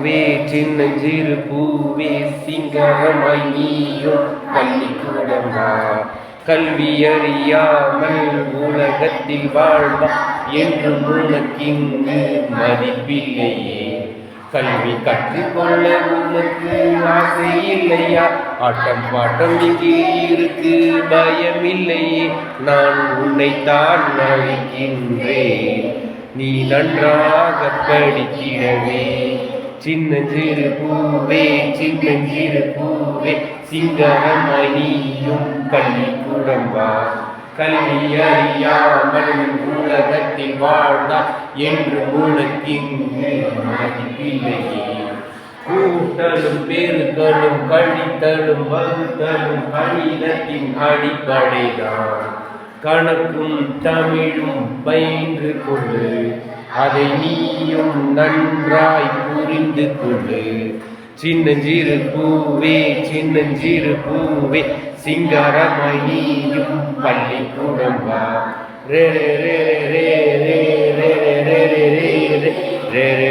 பூவே சின்னஞ்சிறு பூவே சிங்கமாய் நீயும் பள்ளிக்கூடம் கல்வி அறியாமல் உலகத்தில் வாழ்வா என்று உனக்கிங்கு மதிப்பில்லையே. கல்வி கற்றுக்கொள்ள உனக்கு ஆசை இல்லையா ஆட்டம் பாட்டம் இங்கே இருக்கு பயம் இல்லையே நான் உன்னைத்தான் அழைக்கின்றேன். நீ நன்றாக படிக்கிறவே சின்னஞ்சிறு பூவே சின்னஞ்சிறு பூவே சிங்கரமாய் அணியும் கல்வி வா. கல்வி அறியாமல் உலகத்தில் வாழ்ந்தா என்று உனக்கிங்கு மதிப்பில்லையே கூட்டலும் பெருக்கலும் கழித்தலும் வகுத்தலும் கணிதத்தின் அடிப்படைதான். கணக்கும் தமிழும் பயின்று கொண்டு அதை நீயும் நன்றாய் புரிந்து கொண்டு சின்னஞ்சிறு பூவே சின்னஞ்சிறு பூவே சிங்காரமணியும் பள்ளி குடும்பா ரே ரே ரே ரே ரே ரே ரே ரே ரே ரே